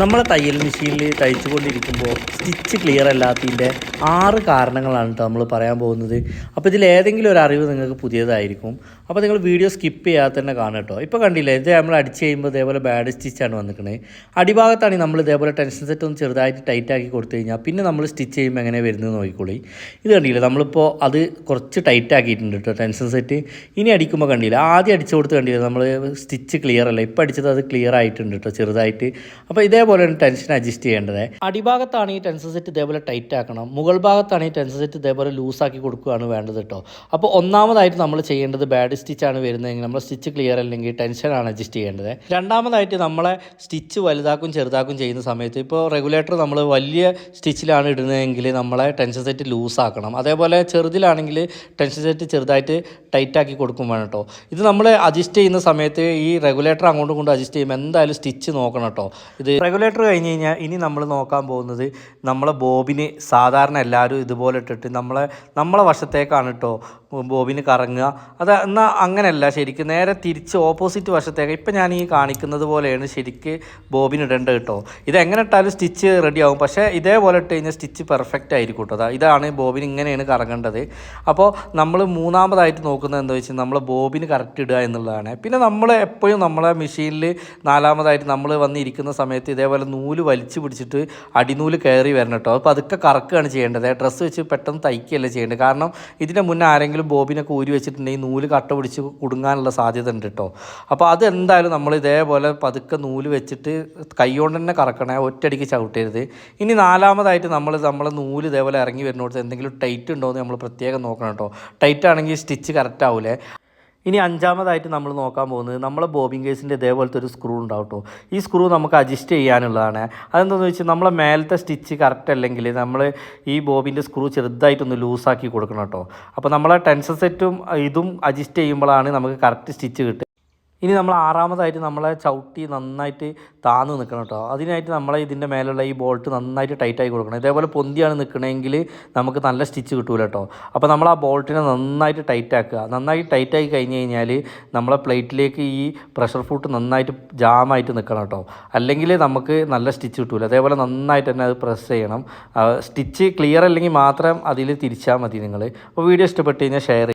നമ്മളെ തയ്യൽ മെഷീനിൽ തയ്ച്ചുകൊണ്ടിരിക്കുമ്പോൾ സ്റ്റിച്ച് ക്ലിയർ അല്ലാത്തതിന്റെ ആറ് കാരണങ്ങളാണ് കേട്ടോ നമ്മൾ പറയാൻ പോകുന്നത്. അപ്പോൾ ഇതിൽ ഏതെങ്കിലും ഒരു അറിവ് നിങ്ങൾക്ക് പുതിയതായിരിക്കും. അപ്പോൾ നിങ്ങൾ വീഡിയോ സ്കിപ്പ് ചെയ്യാതെ തന്നെ കാണുക കേട്ടോ ഇപ്പോൾ കണ്ടില്ലേ ഇത് നമ്മൾ അടിച്ച് കഴിയുമ്പോൾ ഇതേപോലെ ബാഡ് സ്റ്റിച്ചാണ് വന്നിരിക്കുന്നത് അടിഭാഗത്താണ് നമ്മൾ ഇതേപോലെ ടെൻഷൻ സെറ്റ് ഒന്ന് ചെറുതായിട്ട് ടൈറ്റ് ആക്കി കൊടുത്തു കഴിഞ്ഞാൽ പിന്നെ നമ്മൾ സ്റ്റിച്ച് ചെയ്യുമ്പോൾ എങ്ങനെ വരുന്നത് നോക്കിക്കോളി. ഇത് കണ്ടില്ലേ നമ്മളിപ്പോൾ അത് കുറച്ച് ടൈറ്റ് ആക്കിയിട്ടുണ്ട് കേട്ടോ ടെൻഷൻ സെറ്റ് ഇനി അടിക്കുമ്പോൾ കണ്ടില്ല ആദ്യം അടിച്ചു കൊടുത്ത് കണ്ടില്ല നമ്മൾ സ്റ്റിച്ച് ക്ലിയർ അല്ല? ഇപ്പോൾ അടിച്ചത് അത് ക്ലിയർ ആയിട്ടുണ്ട് കേട്ടോ ചെറുതായിട്ട്. അപ്പോൾ ഇതേപോലെ ടെൻഷൻ അഡ്ജസ്റ്റ് ചെയ്യേണ്ടത്. അടിഭാഗത്താണ് ഈ ടെൻഷൻ സെറ്റ് ഇതേപോലെ ടൈറ്റ് ആക്കണം. മുകൾ ഭാഗത്താണ് ഈ ടെൻഷൻ സെറ്റ് ഇതേപോലെ ലൂസാക്കി കൊടുക്കുകയാണ് വേണ്ടത് കേട്ടോ അപ്പോൾ ഒന്നാമതായിട്ട് നമ്മൾ ചെയ്യേണ്ടത് ബാഡ് സ്റ്റിച്ചാണ് വരുന്നതെങ്കിൽ നമ്മൾ സ്റ്റിച്ച് ക്ലിയർ അല്ലെങ്കിൽ ടെൻഷനാണ് അഡ്ജസ്റ്റ് ചെയ്യേണ്ടത്. രണ്ടാമതായിട്ട് നമ്മളെ സ്റ്റിച്ച് വലുതാക്കും ചെറുതാക്കും ചെയ്യുന്ന സമയത്ത് ഇപ്പോൾ റെഗുലേറ്റർ നമ്മൾ വലിയ സ്റ്റിച്ചിലാണ് ഇടുന്നതെങ്കിൽ നമ്മളെ ടെൻഷൻ സെറ്റ് ലൂസാക്കണം അതേപോലെ ചെറുതിലാണെങ്കിൽ ടെൻഷൻ സെറ്റ് ചെറുതായിട്ട് ടൈറ്റാക്കി കൊടുക്കും വേണം കേട്ടോ ഇത് നമ്മൾ അഡ്ജസ്റ്റ് ചെയ്യുന്ന സമയത്ത് ഈ റെഗുലേറ്റർ അങ്ങോട്ടും കൊണ്ട് അഡ്ജസ്റ്റ് ചെയ്യുമ്പോൾ എന്തായാലും സ്റ്റിച്ച് നോക്കണം കേട്ടോ ഇത് റെഗുലേറ്റർ കഴിഞ്ഞ് കഴിഞ്ഞാൽ ഇനി നമ്മൾ നോക്കാൻ പോകുന്നത് നമ്മളെ ബോബിന് സാധാരണ എല്ലാവരും ഇതുപോലെ ഇട്ടിട്ട് നമ്മളെ നമ്മളെ വശത്തേക്കാണ് കേട്ടോ ബോബിന് കറങ്ങുക. അത് എന്നാൽ അങ്ങനെയല്ല ശരിക്കും നേരെ തിരിച്ച് ഓപ്പോസിറ്റ് വശത്തേക്ക്. ഇപ്പം ഞാൻ ഈ കാണിക്കുന്നത് പോലെയാണ് ശരിക്ക് ബോബിന് ഇടേണ്ടത് കേട്ടോ ഇത് എങ്ങനെ ഇട്ടാലും സ്റ്റിച്ച് റെഡി ആവും. പക്ഷേ ഇതേപോലെ ഇട്ട് കഴിഞ്ഞാൽ സ്റ്റിച്ച് പെർഫെക്റ്റ് ആയിരിക്കും കേട്ടോ ഇതാണ് ബോബിന് ഇങ്ങനെയാണ് കറങ്ങേണ്ടത്. അപ്പോൾ നമ്മൾ മൂന്നാമതായിട്ട് നോക്കുന്നത് എന്താ വെച്ചാൽ നമ്മൾ ബോബിന് കറക്റ്റ് ഇടുക എന്നുള്ളതാണ്. പിന്നെ നമ്മൾ എപ്പോഴും നമ്മളെ മെഷീനിൽ നാലാമതായിട്ട് നമ്മൾ വന്നിരിക്കുന്ന സമയത്ത് ഇതേപോലെ നൂൽ വലിച്ചു പിടിച്ചിട്ട് അടിനൂൽ കയറി വരണം കേട്ടോ അപ്പോൾ അതൊക്കെ കറക്കുകയാണ് ചെയ്യേണ്ടത്. ഡ്രസ്സ് വെച്ച് പെട്ടെന്ന് തയ്ക്കുകയല്ല ചെയ്യേണ്ടത്. കാരണം ഇതിന്റെ മുന്നേ ആരെങ്കിലും ബോബിനൊക്കെ ഊരി വെച്ചിട്ടുണ്ടെങ്കിൽ നൂൽ കട്ട പിടിച്ച് കുടുങ്ങാനുള്ള സാധ്യത ഉണ്ട് കേട്ടോ അപ്പോൾ അത് എന്തായാലും നമ്മൾ ഇതേപോലെ പതുക്കെ നൂൽ വെച്ചിട്ട് കൈകൊണ്ട് തന്നെ കറക്കണേ ഒറ്റയടിക്ക് ചവിട്ടരുത്. ഇനി നാലാമതായിട്ട് നമ്മൾ നമ്മളെ നൂൽ ഇതേപോലെ ഇറങ്ങി വരുന്നിടത്ത് എന്തെങ്കിലും ടൈറ്റ് ഉണ്ടോ എന്ന് നമ്മൾ പ്രത്യേകം നോക്കണം കേട്ടോ ടൈറ്റ് ആണെങ്കിൽ സ്റ്റിച്ച് കറക്റ്റ് ആവൂലേ. ഇനി അഞ്ചാമതായിട്ട് നമ്മൾ നോക്കാൻ പോകുന്നത് നമ്മളെ ബോബിൻ കേസിന്റെ ഇതേപോലത്തെ ഒരു സ്ക്രൂ ഉണ്ടാവും കേട്ടോ ഈ സ്ക്രൂ നമുക്ക് അഡ്ജസ്റ്റ് ചെയ്യാനുള്ളതാണ്. അതെന്താണെന്ന് വെച്ചാൽ നമ്മളെ മേലത്തെ സ്റ്റിച്ച് കറക്റ്റ് അല്ലെങ്കിൽ നമ്മൾ ഈ ബോബിന്റെ സ്ക്രൂ ചെറുതായിട്ടൊന്ന് ലൂസാക്കി കൊടുക്കണം കേട്ടോ അപ്പോൾ നമ്മളെ ടെൻസർ സെറ്റും ഇതും അഡ്ജസ്റ്റ് ചെയ്യുമ്പോഴാണ് നമുക്ക് കറക്റ്റ് സ്റ്റിച്ച് കിട്ടുക. ഇനി നമ്മൾ ആറാമതായിട്ട് നമ്മളെ ചവിട്ടി നന്നായിട്ട് താന്ന് നിൽക്കണം കേട്ടോ അതിനായിട്ട് നമ്മളെ ഇതിന്റെ മേലുള്ള ഈ ബോൾട്ട് നന്നായിട്ട് ടൈറ്റായി കൊടുക്കണം. ഇതേപോലെ പൊന്തിയാണ് നിൽക്കണമെങ്കിൽ നമുക്ക് നല്ല സ്റ്റിച്ച് കിട്ടൂല കേട്ടോ അപ്പോൾ നമ്മൾ ആ ബോൾട്ടിനെ നന്നായിട്ട് ടൈറ്റ് ആക്കുക. നന്നായി ടൈറ്റായി കഴിഞ്ഞ് കഴിഞ്ഞാൽ നമ്മളെ പ്ലേറ്റിലേക്ക് ഈ പ്രഷർ ഫുട്ട് നന്നായിട്ട് ജാമായിട്ട് നിൽക്കണം കേട്ടോ അല്ലെങ്കിൽ നമുക്ക് നല്ല സ്റ്റിച്ച് കിട്ടൂല. അതേപോലെ നന്നായിട്ട് തന്നെ അത് പ്രസ് ചെയ്യണം. സ്റ്റിച്ച് ക്ലിയർ അല്ലെങ്കിൽ മാത്രം അതിൽ തിരിച്ചാൽ മതി നിങ്ങൾ അപ്പോൾ വീഡിയോ ഇഷ്ടപ്പെട്ട് കഴിഞ്ഞാൽ ഷെയർ